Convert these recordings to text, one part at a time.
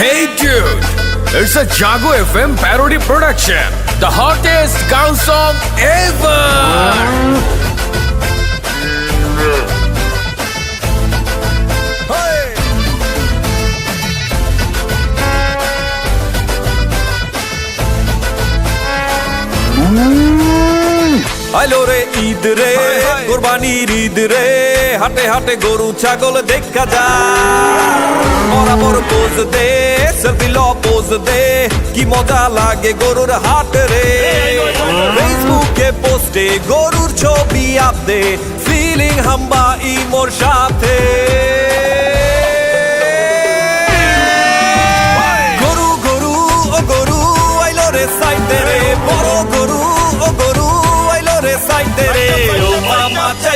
Hey dude, it's a Jago FM parody production. The hottest girl song ever. Hey! আইলো রে ঈদ রে কোরবানির ঈদ রে হাটে হাটে গরু ছাগল দেখা যা বরাবর পোজ দে সেলফি ল পোজ দে কি মজা লাগে গরুর হাট রে ফেসবুকে পোস্টে গরুর ছবি আপ দে ফিলিং হাম্বা ইমোর সাথে গরু গরু ও গরু আইলো রে সাইতে রে বড় গরু ও গরু আইলো রে সাইতে রে ও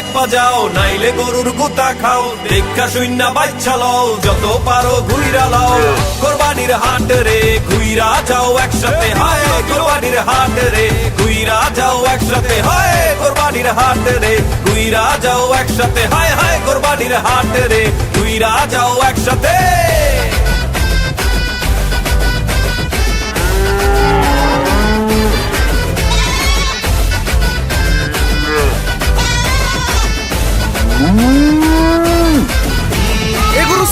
মামা চাইপা যাও, নাইলে গরুর গুতা খাও। দেখা শূন্য বাচ্চা লও যত পারো ঘুইরা লাও। কোরবানির হাট রে, ঘুইরা যাও একসাথে। হায়, কোরবানির হাট রে, ঘুইরা যাও একসাথে। হায়, কোরবানির হাট রে, ঘুইরা যাও একসাথে। হায় হায়, কোরবানির হাট রে, ঘুইরা যাও একসাথে।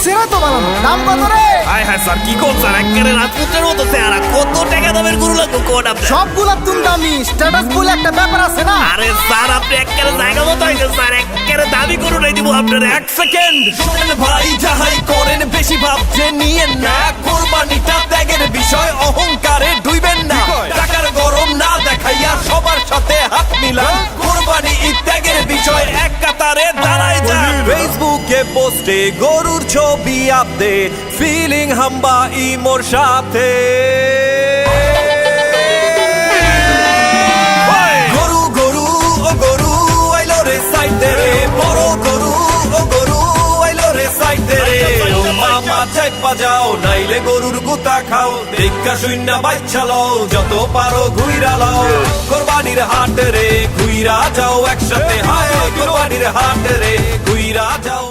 সেরা তো বানানো। দাম কত রে? হায় হায় স্যার কি করছেন? একেবারে রাজপুতের মতো চেহারা। কত টাকা দামের গরু লাগবে কোন আপনার সবগুলা তুম দামি স্ট্যাটাস বলে একটা ব্যাপার আছে না? আরে স্যার আপনি একেবারে জায়গা মতো হয়েছে স্যার। একেবারে দাবি নাই দিব আপনার। এক সেকেন্ড। শোনেন ভাই যাহাই করেন বেশি ভাবছে নিয়েন না। কোরবানিটা ত্যাগের বিষয় অহংকারে ডুইবেন না। টাকার গরম না দেখাইয়া সবার সাথে হাত মিলান। কোরবানি ঈদ ত্যাগের বিষয় এক কাতারে পোস্টে গরুর ছবি আপদে ফিলিং হাম্বা ইমোর সাথে। গরু গরু ও গরু আইলো রে সাইতে রে। বড় গরু ও গরু আইলো রে সাইতে রে। ও মামা চাইপা যাও নাইলে গরুর গুতা খাও। দেখা শূন্য বাচ্চা লও যত পারো ঘুইরা লাও। কোরবানির হাট রে ঘুইরা যাও একসাথে। হায় কোরবানির হাট রে ঘুইরা যাও।